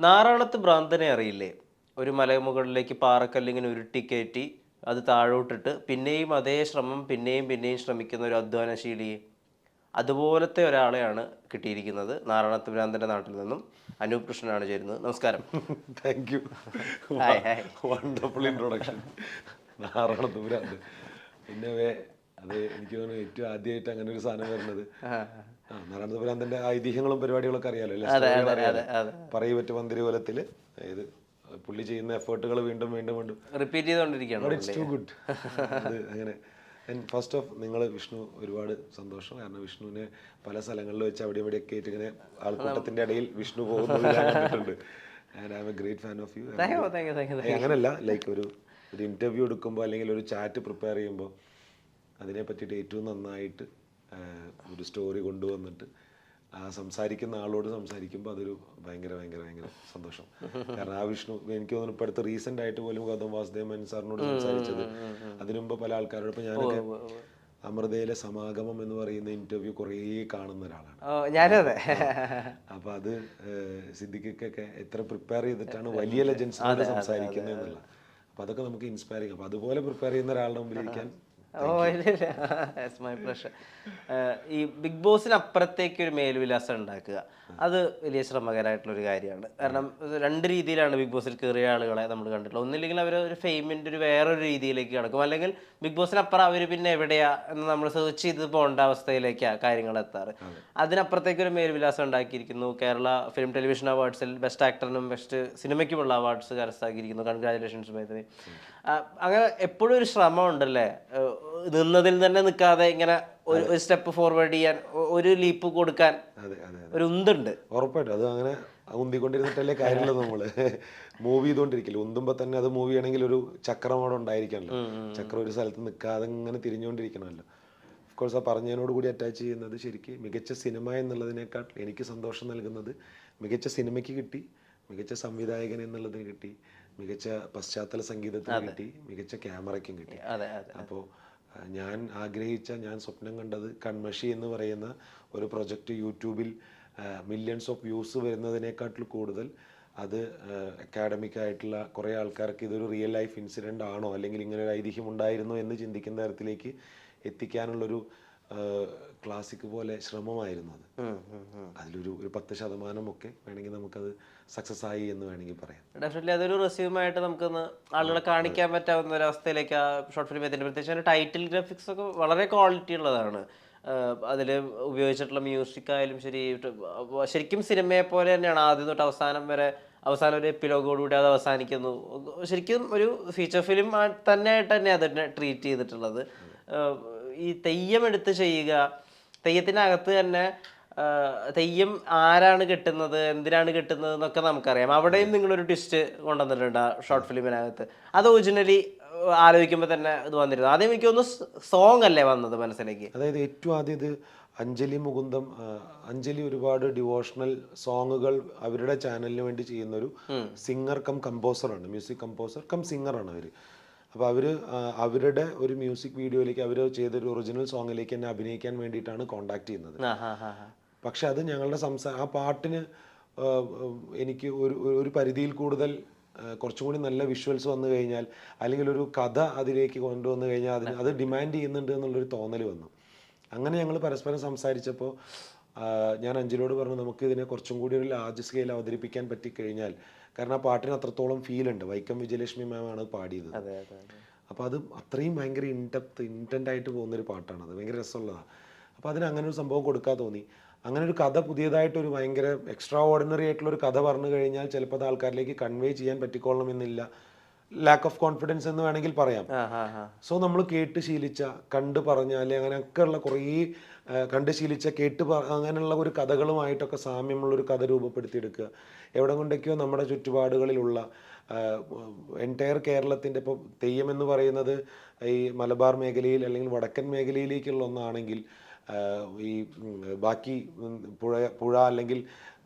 നാറാണത്ത് ഭ്രാന്തനെ അറിയില്ലേ? ഒരു മലമുകളിലേക്ക് പാറക്കല്ലിങ്ങനെ ഉരുട്ടിക്കയറ്റി അത് താഴോട്ടിട്ട് പിന്നെയും അതേ ശ്രമം പിന്നെയും പിന്നെയും ശ്രമിക്കുന്ന ഒരു അധ്വാനശീലി. അതുപോലത്തെ ഒരാളെയാണ് കിട്ടിയിരിക്കുന്നത് നാരായണത്ത് ഭ്രാന്തന്റെ നാട്ടിൽ നിന്നും. അനൂപ് കൃഷ്ണനാണ് ചേരുന്നത്. നമസ്കാരം. Thank you. വണ്ടർഫുൾ ഇൻട്രൊഡക്ഷൻ നാരായണത്ത് ഭ്രാന്ത്. പിന്നെ അത് എനിക്ക് തോന്നുന്നു ഏറ്റവും ആദ്യമായിട്ട് അങ്ങനെ ഒരു സാധനം വരുന്നത്. ആ നാരായണ ഭ്രാന്തന്റെ ഐതിഹ്യങ്ങളും പരിപാടികളൊക്കെ അറിയാലോ പറയുപറ്റ മന്ദിരകോലത്തിൽ ഇത് പുള്ളി ചെയ്യുന്ന എഫേർട്ടുകൾ വീണ്ടും വീണ്ടും വീണ്ടും. റിപ്പീറ്റ് ചെയ്തുകൊണ്ടിരിക്കുകയാണ് ഇറ്റ്സ് ടു ഗുഡ് അത് അങ്ങനെ. ഫസ്റ്റ് ഓഫ് നിങ്ങൾ വിഷ്ണു ഒരുപാട് സന്തോഷം. കാരണം വിഷ്ണുവിനെ പല സ്ഥലങ്ങളിൽ വെച്ച് അവിടെ ഇവിടെയൊക്കെ ആയിട്ട് ഇങ്ങനെ ആൾക്കൂട്ടത്തിന്റെ ഇടയിൽ വിഷ്ണു പോകുന്നത് ഞാൻ കണ്ടിട്ടുണ്ട്. And I am a great fan of you അങ്ങനല്ല ലൈക്ക് ഒരു ഒരു ഇന്റർവ്യൂ എടുക്കുമ്പോൾ അല്ലെങ്കിൽ ഒരു ചാറ്റ് പ്രിപ്പയർ ചെയ്യുമ്പോൾ അതിനെ പറ്റിയിട്ട് ഏറ്റവും നന്നായിട്ട് ഒരു സ്റ്റോറി കൊണ്ടുവന്നിട്ട് ആ സംസാരിക്കുന്ന ആളോട് സംസാരിക്കുമ്പോൾ അതൊരു ഭയങ്കര ഭയങ്കര ഭയങ്കര സന്തോഷം. കാരണം ആ വിഷ്ണു എനിക്ക് തോന്നുന്നു ഇപ്പൊ അടുത്ത് റീസെന്റ് ആയിട്ട് പോലും ഗൗതം വാസുദേവൻ സാറിനോട് സംസാരിച്ചത്. അതിനു മുമ്പ് പല ആൾക്കാരോട് ഇപ്പൊ ഞാനൊക്കെ അമൃതയിലെ സമാഗമം എന്ന് പറയുന്ന ഇന്റർവ്യൂ കുറേ കാണുന്ന ഒരാളാണ്. ഞാനതെ ഞാനും അപ്പൊ അത് സിദ്ദിഖിക്കൊക്കെ എത്ര പ്രിപ്പയർ ചെയ്തിട്ടാണ് വലിയ ലെജൻസിനോട് സംസാരിക്കുന്നത് എന്നുള്ള. അപ്പൊ അതൊക്കെ നമുക്ക് ഇൻസ്പയറിങ് അപ്പൊ അതുപോലെ പ്രിപ്പയർ ചെയ്യുന്ന ഒരാളുടെ മുമ്പിൽ ഇരിക്കാൻ ഓ ഇല്ല മൈ പ്രഷർ ഈ ബിഗ് ബോസിന് അപ്പുറത്തേക്ക് ഒരു മേൽവിലാസം ഉണ്ടാക്കുക അത് വലിയ ശ്രമകരമായിട്ടുള്ള ഒരു കാര്യമാണ്. കാരണം രണ്ട് രീതിയിലാണ് ബിഗ് ബോസിൽ കയറിയ ആളുകളെ നമ്മൾ കണ്ടിട്ടുള്ളത്. ഒന്നില്ലെങ്കിൽ അവർ ഒരു ഫെയിമിന്റെ ഒരു വേറൊരു രീതിയിലേക്ക് കിടക്കും. അല്ലെങ്കിൽ ബിഗ് ബോസിനപ്പുറം അവർ പിന്നെ എവിടെയാ എന്ന് നമ്മൾ സെർച്ച് ചെയ്ത് പോകേണ്ട അവസ്ഥയിലേക്കാണ് കാര്യങ്ങൾ എത്താറ്. അതിനപ്പുറത്തേക്ക് ഒരു മേൽവിലാസം ഉണ്ടാക്കിയിരിക്കുന്നു. കേരള ഫിലിം ടെലിവിഷൻ അവാർഡ്സിൽ ബെസ്റ്റ് ആക്ടറിനും ബെസ്റ്റ് സിനിമയ്ക്കുമുള്ള അവാർഡ്സ് കരസ്ഥാക്കിയിരിക്കുന്നു കൺഗ്രാജുലേഷൻസ് ബൈ അങ്ങനെ എപ്പോഴും ഒരു ശ്രമം ഉണ്ടല്ലേ നിന്നതിൽ തന്നെ നിൽക്കാതെ ഇങ്ങനെ ഒരു സ്റ്റെപ്പ് ഫോർവേഡ് ചെയ്യാൻ ഒരു ലീപ്പ് കൊടുക്കാൻ ഒരു ഉന്തുണ്ട് ഉറപ്പായിട്ടും. അത് അങ്ങനെ ഉന്തിക്കൊണ്ടിരുന്നിട്ടല്ലേ കാര്യമുള്ളൂ നമ്മൾ. മൂവ് ചെയ്തുകൊണ്ടിരിക്കില്ല ഉന്തുമ്പോ തന്നെ അത് മൂവ് ചെയ്യണമെങ്കിൽ ഒരു ചക്രം അവിടെ ഉണ്ടായിരിക്കണല്ലോ. ചക്രം ഒരു സ്ഥലത്ത് നിൽക്കാതെ ഇങ്ങനെ തിരിഞ്ഞുകൊണ്ടിരിക്കണമല്ലോ കോഴ്സ് ആ പറഞ്ഞതിനോട് കൂടി അറ്റാച്ച് ചെയ്യുന്നത് ശരിക്ക് മികച്ച സിനിമ എന്നുള്ളതിനേക്കാൾ എനിക്ക് സന്തോഷം നൽകുന്നത് മികച്ച സിനിമയ്ക്ക് കിട്ടി മികച്ച സംവിധായകൻ എന്നുള്ളതിന് കിട്ടി മികച്ച പശ്ചാത്തല സംഗീതത്തിന് കിട്ടി മികച്ച ക്യാമറയ്ക്കും കിട്ടി. അപ്പോൾ ഞാൻ ആഗ്രഹിച്ച ഞാൻ സ്വപ്നം കണ്ടത് കൺമഷി എന്ന് പറയുന്ന ഒരു പ്രൊജക്റ്റ് യൂട്യൂബിൽ മില്യൺസ് ഓഫ് വ്യൂസ് വരുന്നതിനേക്കാട്ടിൽ കൂടുതൽ. അത് അക്കാഡമിക് ആയിട്ടുള്ള കുറേ ആൾക്കാർക്ക് ഇതൊരു റിയൽ ലൈഫ് ഇൻസിഡന്റ് ആണോ അല്ലെങ്കിൽ ഇങ്ങനെ ഒരു ഐതിഹ്യം ഉണ്ടായിരുന്നോ എന്ന് ചിന്തിക്കുന്ന തരത്തിലേക്ക് എത്തിക്കാനുള്ളൊരു ക്ലാസിക് പോലെ ശ്രമമായിരുന്നു അത്. അതിലൊരു ഒരു പത്ത് ശതമാനം ഒക്കെ വേണമെങ്കിൽ നമുക്കത് സക്സസ് ആയി എന്ന് വേണമെങ്കിൽ പറയാം. ഡെഫിനറ്റ്ലി അതൊരു റെസ്യൂമായിട്ട് നമുക്കൊന്ന് ആളുകളെ കാണിക്കാൻ പറ്റാവുന്ന ഒരു അവസ്ഥയിലേക്ക് ആ ഷോർട്ട് ഫിലിം എത്തിയിട്ട് പ്രത്യേകിച്ച് ടൈറ്റിൽ ഗ്രാഫിക്സ് ഒക്കെ വളരെ ക്വാളിറ്റി ഉള്ളതാണ്. അതിൽ ഉപയോഗിച്ചിട്ടുള്ള മ്യൂസിക് ആയാലും ശരി ശരിക്കും സിനിമയെ പോലെ തന്നെയാണ്. ആദ്യം തൊട്ട് അവസാനം വരെ അവസാനം ഒരു എപ്പിലോഗോടുകൂടി അത് അവസാനിക്കുന്നു. ശരിക്കും ഒരു ഫീച്ചർ ഫിലിം തന്നെയായിട്ട് തന്നെ അതിനെ ട്രീറ്റ് ചെയ്തിട്ടുള്ളത്. ഈ തെയ്യം എടുത്ത് ചെയ്യുക. തെയ്യത്തിനകത്ത് തന്നെ തെയ്യം ആരാണ് കെട്ടുന്നത് എന്തിനാണ് കെട്ടുന്നത് എന്നൊക്കെ നമുക്കറിയാം. അവിടെയും നിങ്ങളൊരു ട്വിസ്റ്റ് കൊണ്ടുവന്നിട്ടുണ്ട് ആ ഷോർട്ട് ഫിലിമിനകത്ത് അത് ഒറിജിനലി ആലോചിക്കുമ്പോൾ തന്നെ ഇത് വന്നിരുന്നു. ആദ്യം എനിക്ക് ഒന്ന് സോങ് അല്ലേ വന്നത് മനസ്സിലേക്ക്? അതായത് ഏറ്റവും ആദ്യം ഇത് അഞ്ജലി മുകുന്ദം അഞ്ജലി ഒരുപാട് ഡിവോഷണൽ സോങ്ങുകൾ അവരുടെ ചാനലിന് വേണ്ടി ചെയ്യുന്ന ഒരു സിംഗർ കം കമ്പോസറാണ് മ്യൂസിക് കമ്പോസർ കം സിംഗറാണ് അവർ അപ്പോൾ അവർ അവരുടെ ഒരു മ്യൂസിക് വീഡിയോയിലേക്ക് അവർ ചെയ്തൊരു ഒറിജിനൽ സോങ്ങിലേക്ക് എന്നെ അഭിനയിക്കാൻ വേണ്ടിയിട്ടാണ് കോണ്ടാക്ട് ചെയ്യുന്നത്. പക്ഷെ അത് ഞങ്ങളുടെ സംസാ ആ പാട്ടിന് എനിക്ക് ഒരു ഒരു- പരിധിയിൽ കൂടുതൽ കുറച്ചും കൂടി നല്ല വിഷ്വൽസ് വന്നു കഴിഞ്ഞാൽ അല്ലെങ്കിൽ ഒരു കഥ അതിലേക്ക് കൊണ്ടുവന്നു കഴിഞ്ഞാൽ അതിന് അത് ഡിമാൻഡ് ചെയ്യുന്നുണ്ട് എന്നുള്ളൊരു തോന്നൽ വന്നു. അങ്ങനെ ഞങ്ങൾ പരസ്പരം സംസാരിച്ചപ്പോൾ ഞാൻ അഞ്ചിലോട് പറഞ്ഞു നമുക്ക് ഇതിനെ കുറച്ചും കൂടി ഒരു ലാർജ് സ്കെയിൽ അവതരിപ്പിക്കാൻ പറ്റിക്കഴിഞ്ഞാൽ കാരണം ആ പാട്ടിന് അത്രത്തോളം ഫീൽ ഉണ്ട്. വൈക്കം വിജയലക്ഷ്മി മാമാണ് പാടിയത്. അപ്പോൾ അത് അത്രയും ഭയങ്കര ഇൻഡെപ്ത് ഇന്റന്റ് ആയിട്ട് പോകുന്നൊരു പാട്ടാണ്. അത് ഭയങ്കര രസമുള്ളതാണ് അപ്പോൾ അതിന് അങ്ങനെ ഒരു സംഭവം കൊടുക്കാൻ തോന്നി. അങ്ങനെ ഒരു കഥ പുതിയതായിട്ട് ഒരു ഭയങ്കര എക്സ്ട്രാ ഓർഡിനറി ആയിട്ടുള്ള ഒരു കഥ പറഞ്ഞു കഴിഞ്ഞാൽ ചിലപ്പോൾ അത് ആൾക്കാരിലേക്ക് കൺവേ ചെയ്യാൻ പറ്റിക്കൊള്ളണമെന്നില്ല ലാക്ക് ഓഫ് കോൺഫിഡൻസ് എന്ന് വേണമെങ്കിൽ പറയാം. സോ നമ്മൾ കേട്ട് ശീലിച്ച കണ്ട് പറഞ്ഞ അല്ലെങ്കിൽ അങ്ങനെയൊക്കെയുള്ള കുറേ കണ്ട് ശീലിച്ച കേട്ട് അങ്ങനെയുള്ള ഒരു കഥകളുമായിട്ടൊക്കെ സാമ്യമുള്ള ഒരു കഥ രൂപപ്പെടുത്തിയെടുക്കുക. എവിടെ കൊണ്ടൊക്കെയോ നമ്മുടെ ചുറ്റുപാടുകളിലുള്ള എന്റയർ കേരളത്തിന്റെ ഇപ്പോൾ തെയ്യം എന്ന് പറയുന്നത് ഈ മലബാർ മേഖലയിൽ അല്ലെങ്കിൽ വടക്കൻ മേഖലയിലേക്കുള്ള ഒന്നാണെങ്കിൽ ഈ ബാക്കി പുഴ പുഴ അല്ലെങ്കിൽ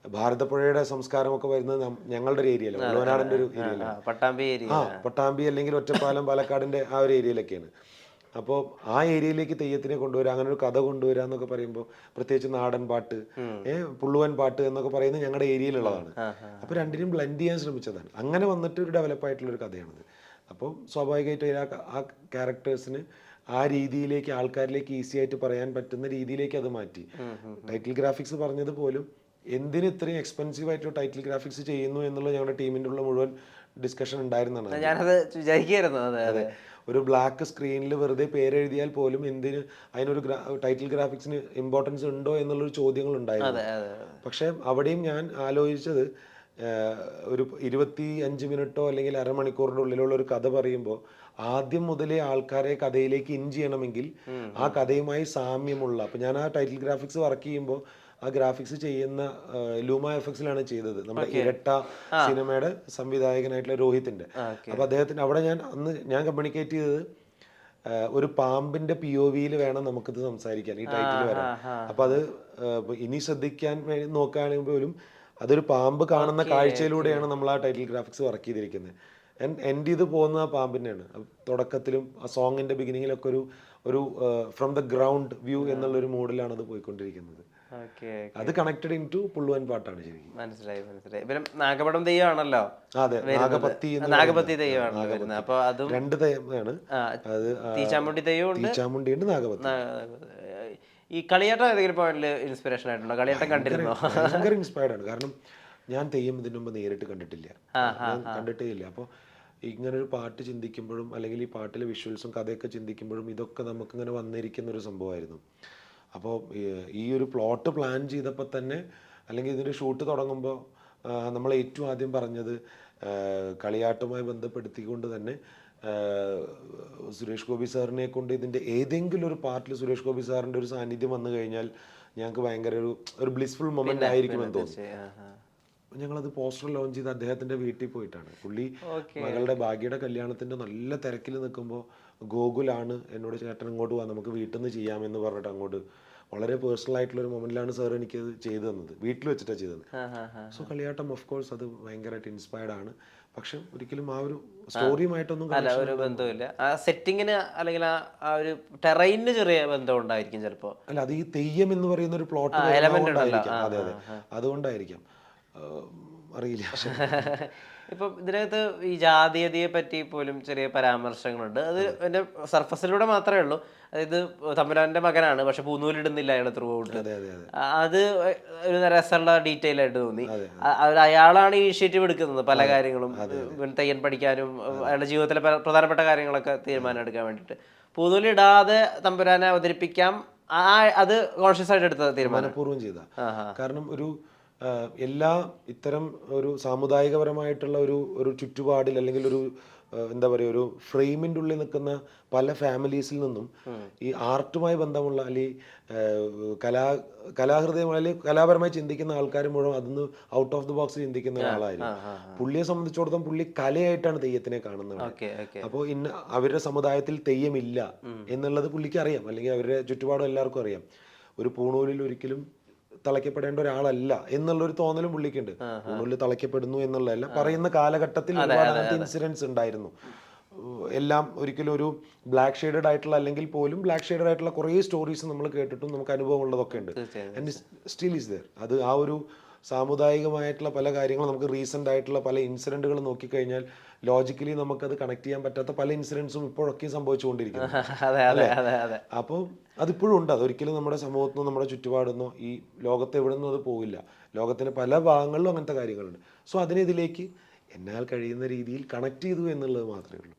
ഭാരതപ്പുഴയുടെ സംസ്കാരമൊക്കെ വരുന്നത് ഞങ്ങളുടെ ഒരു ഏരിയയിലാണ്. ഉള്ളവനാടിന്റെ ഒരു ഏരിയയിലാണ്. പട്ടാമ്പി ഏരിയ ആ പട്ടാമ്പി അല്ലെങ്കിൽ ഒറ്റപ്പാലം പാലക്കാടിന്റെ ആ ഒരു ഏരിയയിലൊക്കെയാണ്. അപ്പോൾ ആ ഏരിയയിലേക്ക് തെയ്യത്തിനെ കൊണ്ടുവരിക അങ്ങനെ ഒരു കഥ കൊണ്ടുവരിക എന്നൊക്കെ പറയുമ്പോൾ പ്രത്യേകിച്ച് നാടൻ പാട്ട് ഏഹ് പുള്ളുവൻ പാട്ട് എന്നൊക്കെ പറയുന്നത് ഞങ്ങളുടെ ഏരിയയിലുള്ളതാണ്. അപ്പോൾ രണ്ടിനും ബ്ലെൻഡ് ചെയ്യാൻ ശ്രമിച്ചതാണ്. അങ്ങനെ വന്നിട്ട് ഒരു ഡെവലപ്പ് ആയിട്ടുള്ള ഒരു കഥയാണിത്. അപ്പോൾ സ്വാഭാവികമായിട്ടും ആ ക്യാരക്ടേഴ്സിന് ആ രീതിയിലേക്ക് ആൾക്കാരിലേക്ക് ഈസി ആയിട്ട് പറയാൻ പറ്റുന്ന രീതിയിലേക്ക് അത് മാറ്റി. ടൈറ്റിൽ ഗ്രാഫിക്സ് പറഞ്ഞത് പോലും എന്തിന് ഇത്രയും എക്സ്പെൻസീവ് ആയിട്ട് ടൈറ്റിൽ ഗ്രാഫിക്സ് ചെയ്യുന്നു എന്നുള്ള ഞങ്ങളുടെ ടീമിന്റെ ഉള്ള മുഴുവൻ ഡിസ്കഷൻ ഉണ്ടായിരുന്നതാണ്. ഞാനത് വിചാരിക്കുന്നത് അതെ. അതെ. ഒരു ബ്ലാക്ക് സ്ക്രീനിൽ വെറുതെ പേരെഴുതിയാൽ പോലും എന്തിന് അതിനൊരു ടൈറ്റിൽ ഗ്രാഫിക്സിന് ഇമ്പോർട്ടൻസ് ഉണ്ടോ എന്നുള്ളൊരു ചോദ്യങ്ങൾ ഉണ്ടായിരുന്നു പക്ഷെ അവിടെയും ഞാൻ ആലോചിച്ചത് ഒരു ഇരുപത്തി അഞ്ച് മിനിറ്റോ അല്ലെങ്കിൽ അരമണിക്കൂറിന്റെ ഉള്ളിലുള്ള ഒരു കഥ പറയുമ്പോൾ ആദ്യം മുതലേ ആൾക്കാരെ കഥയിലേക്ക് ഇൻ ചെയ്യണമെങ്കിൽ ആ കഥയുമായി സാമ്യമുള്ള അപ്പൊ ഞാൻ ആ ടൈറ്റിൽ ഗ്രാഫിക്സ് വർക്ക് ചെയ്യുമ്പോൾ ആ ഗ്രാഫിക്സ് ചെയ്യുന്ന ലൂമ എഫക്സിലാണ് ചെയ്തത്. നമ്മുടെ ഇരട്ട സിനിമയുടെ സംവിധായകനായിട്ടുള്ള രോഹിത്തിന്റെ. അപ്പൊ അദ്ദേഹത്തിന് അവിടെ ഞാൻ അന്ന് ഞാൻ കമ്മ്യൂണിക്കേറ്റ് ചെയ്തത് ഒരു പാമ്പിന്റെ പി ഒ വിയിൽ വേണം നമുക്കിത് സംസാരിക്കാൻ ഈ ടൈറ്റിൽ വരാൻ. അപ്പൊ അത് ഇനി ശ്രദ്ധിക്കാൻ വേണ്ടി നോക്കുകയാണെങ്കിൽ പോലും അതൊരു പാമ്പ് കാണുന്ന കാഴ്ചയിലൂടെയാണ് നമ്മൾ ആ ടൈറ്റിൽ ഗ്രാഫിക്സ് വർക്ക് ചെയ്തിരിക്കുന്നത്. എൻഡ് ചെയ്ത് പോകുന്ന ആ പാമ്പിനെയാണ്. തുടക്കത്തിലും ആ സോങ്ങിന്റെ ബിഗിനിങ്ങിലൊക്കെ ഒരു ഒരു ഫ്രം ദ ഗ്രൗണ്ട് വ്യൂ എന്നുള്ള ഒരു മൂഡിലാണ് അത് പോയിക്കൊണ്ടിരിക്കുന്നത്. അത് കണക്റ്റഡ് ഇൻ ടു പുള്ളുവൻ പാട്ടാണ് ശരിക്കും. മനസ്സിലായി മനസ്സിലായി. പിന്നെ നാഗപടം തെയ്യമാണല്ലോ അതെ. നാഗപത്തി നാഗപത്തി തെയ്യമാണ് അപ്പൊ അതും രണ്ട് തെയ്യമാണ് അത് തീച്ചാമുണ്ടി തെയ്യമുണ്ട് തീച്ചാമുണ്ടി ഉണ്ട് നാഗപത്തി. ഈ കളിയാട്ടം ഏതെങ്കിലും പോയിന്റിൽ ഇൻസ്പിറേഷൻ ആയിട്ടുണ്ടോ? കളിയാട്ടം കണ്ടിരുന്നോ? ഭയങ്കര ഇൻസ്പയർഡ് ആണ്. കാരണം ഞാൻ തെയ്യം ഇതിനു മുമ്പ് നേരിട്ട് കണ്ടിട്ടില്ല. കണ്ടിട്ടേ ഇല്ല. അപ്പോൾ ഇങ്ങനെ ഒരു പാട്ട് ചിന്തിക്കുമ്പോഴും അല്ലെങ്കിൽ ഈ പാട്ടിലെ വിഷ്വൽസും കഥയൊക്കെ ചിന്തിക്കുമ്പോഴും ഇതൊക്കെ നമുക്ക് ഇങ്ങനെ വന്നിരിക്കുന്ന ഒരു സംഭവമായിരുന്നു. അപ്പോൾ ഈ ഒരു പ്ലോട്ട് പ്ലാൻ ചെയ്തപ്പോൾ തന്നെ അല്ലെങ്കിൽ ഇതിന്റെ ഷൂട്ട് തുടങ്ങുമ്പോൾ നമ്മൾ ഏറ്റവും ആദ്യം പറഞ്ഞത് കളിയാട്ടുമായി കളിയാട്ടവുമായി ബന്ധപ്പെടുത്തിക്കൊണ്ട് തന്നെ സുരേഷ് ഗോപി സാറിനെ കൊണ്ട് ഇതിന്റെ ഏതെങ്കിലും ഒരു പാർട്ടിൽ സുരേഷ് ഗോപി സാറിന്റെ ഒരു സാന്നിധ്യം വന്നു കഴിഞ്ഞാൽ ഞങ്ങൾക്ക് ഭയങ്കര ഒരു ഒരു ബ്ലിസ്ഫുൾ മൊമെന്റ് ആയിരിക്കുമെന്ന് തോന്നുന്നു. ഞങ്ങളത് പോസ്റ്റർ ലോഞ്ച് ചെയ്ത് അദ്ദേഹത്തിന്റെ വീട്ടിൽ പോയിട്ടാണ്. പുള്ളി മകളുടെ ഭാഗ്യയുടെ കല്യാണത്തിന്റെ നല്ല തിരക്കിൽ നിൽക്കുമ്പോൾ ഗോകുലാണ് എന്നോട് ചേട്ടൻ ഇങ്ങോട്ട് പോകാൻ നമുക്ക് വീട്ടിൽ നിന്ന് ചെയ്യാമെന്ന് പറഞ്ഞിട്ട് അങ്ങോട്ട് വളരെ പേഴ്സണൽ ആയിട്ടുള്ള ഒരു മൊമെന്റിലാണ് സാർ എനിക്ക് അത് ചെയ്തു തന്നത്. വീട്ടിൽ വെച്ചിട്ടാണ് ചെയ്തത്. സോ കളിയാട്ടം ഓഫ് കോഴ്സ് അത് ഭയങ്കരമായിട്ട് ഇൻസ്പയർഡ് ആണ്. പക്ഷെ ഒരിക്കലും ആ ഒരു സ്റ്റോറിയുമായിട്ടൊന്നും അല്ല ഒരു ബന്ധമില്ല ആ സെറ്റിങ്ങിന് അല്ലെങ്കിൽ ആ ഒരു ടെറൈനിന് ചെറിയ ബന്ധം ഉണ്ടായിരിക്കും ചിലപ്പോ. അല്ല അത് ഈ തെയ്യം എന്ന് പറയുന്ന ഒരു പ്ലോട്ട്. അതെ അതെ. അതുകൊണ്ടായിരിക്കാം. അറിയില്ല. ഇപ്പം ഇതിനകത്ത് ഈ ജാതീയതയെ പറ്റി പോലും ചെറിയ പരാമർശങ്ങളുണ്ട്. അത് എന്റെ സർഫസിലൂടെ മാത്രമേ ഉള്ളൂ. അതായത് തമ്പുരാന്റെ മകനാണ് പക്ഷെ പൂന്നൂലിടുന്നില്ല അയാൾ ത്രൂ ഔട്ട് അതെ ഒരു രസമുള്ള ഡീറ്റെയിൽ ആയിട്ട് തോന്നി. അയാളാണ് ഇനിഷ്യേറ്റീവ് എടുക്കുന്നത് പല കാര്യങ്ങളും തയ്യൻ പഠിക്കാനും അയാളുടെ ജീവിതത്തിലെ പ്രധാനപ്പെട്ട കാര്യങ്ങളൊക്കെ തീരുമാനം എടുക്കാൻ വേണ്ടിയിട്ട്. പൂന്നൂലിടാതെ തമ്പുരാനെ അവതരിപ്പിക്കാം ആ അത് കോൺഷ്യസ് ആയിട്ട് എടുത്ത തീരുമാനം. ചെയ്താ. ചെയ്ത കാരണം ഒരു എല്ലാ ഇത്തരം ഒരു സാമുദായികപരമായിട്ടുള്ള ഒരു ഒരു ചുറ്റുപാടിൽ അല്ലെങ്കിൽ ഒരു എന്താ പറയുക ഒരു ഫ്രെയിമിന്റെ ഉള്ളിൽ നിൽക്കുന്ന പല ഫാമിലീസിൽ നിന്നും ഈ ആർട്ടുമായി ബന്ധമുള്ള അല്ലെങ്കിൽ കലാ കലാഹൃദയമായി അല്ലെങ്കിൽ കലാപരമായി ചിന്തിക്കുന്ന ആൾക്കാർ മുഴുവൻ അതിന്ന് ഔട്ട് ഓഫ് ദി ബോക്സ് ചിന്തിക്കുന്ന ഒരാളായിരുന്നു പുള്ളിയെ സംബന്ധിച്ചിടത്തോളം പുള്ളി കലയായിട്ടാണ് തെയ്യത്തിനെ കാണുന്നത് അപ്പോൾ ഇന്ന് അവരുടെ സമുദായത്തിൽ തെയ്യമില്ല എന്നുള്ളത് പുള്ളിക്ക് അറിയാം. അല്ലെങ്കിൽ അവരുടെ ചുറ്റുപാടും എല്ലാവർക്കും അറിയാം. ഒരു പൂണൂലിൽ ഒരിക്കലും തളയ്ക്കപ്പെടേണ്ട ഒരാളല്ല എന്നുള്ള ഒരു തോന്നലും പുള്ളിക്കുണ്ട്. പൂണൂലിൽ തളയ്ക്കപ്പെടുന്നു എന്നുള്ളതല്ല പറയുന്ന കാലഘട്ടത്തിൽ ഒരുപാട് അങ്ങനത്തെ ഇൻസിഡൻസ് ഉണ്ടായിരുന്നു. എല്ലാം ഒരിക്കലും ഒരു ബ്ലാക്ക് ഷെയ്ഡഡ് ആയിട്ടുള്ള അല്ലെങ്കിൽ പോലും ബ്ലാക്ക് ഷെയ്ഡഡ് ആയിട്ടുള്ള കുറേ സ്റ്റോറീസ് നമ്മൾ കേട്ടിട്ടും നമുക്ക് അനുഭവം ഉള്ളതൊക്കെ ഉണ്ട് ആൻഡ് സ്റ്റിൽ ഇസ് ദർ അത് ആ ഒരു സാമുദായികമായിട്ടുള്ള പല കാര്യങ്ങളും നമുക്ക് റീസെന്റ് ആയിട്ടുള്ള പല ഇൻസിഡന്റുകൾ നോക്കിക്കഴിഞ്ഞാൽ ലോജിക്കലി നമുക്കത് കണക്ട് ചെയ്യാൻ പറ്റാത്ത പല ഇൻസിഡൻസും ഇപ്പോഴൊക്കെ സംഭവിച്ചുകൊണ്ടിരിക്കുന്നു. അപ്പോൾ അതിപ്പോഴും ഉണ്ട്. അതൊരിക്കലും നമ്മുടെ സമൂഹത്തിനോ നമ്മുടെ ചുറ്റുപാടുന്നോ ഈ ലോകത്ത് എവിടെ നിന്നും അത് പോവില്ല. ലോകത്തിന്റെ പല ഭാഗങ്ങളിലും അങ്ങനത്തെ കാര്യങ്ങളുണ്ട്. സോ അതിനെ ഇതിലേക്ക് എന്നാൽ കഴിയുന്ന രീതിയിൽ കണക്ട് ചെയ്തു എന്നുള്ളത് മാത്രമേ ഉള്ളൂ.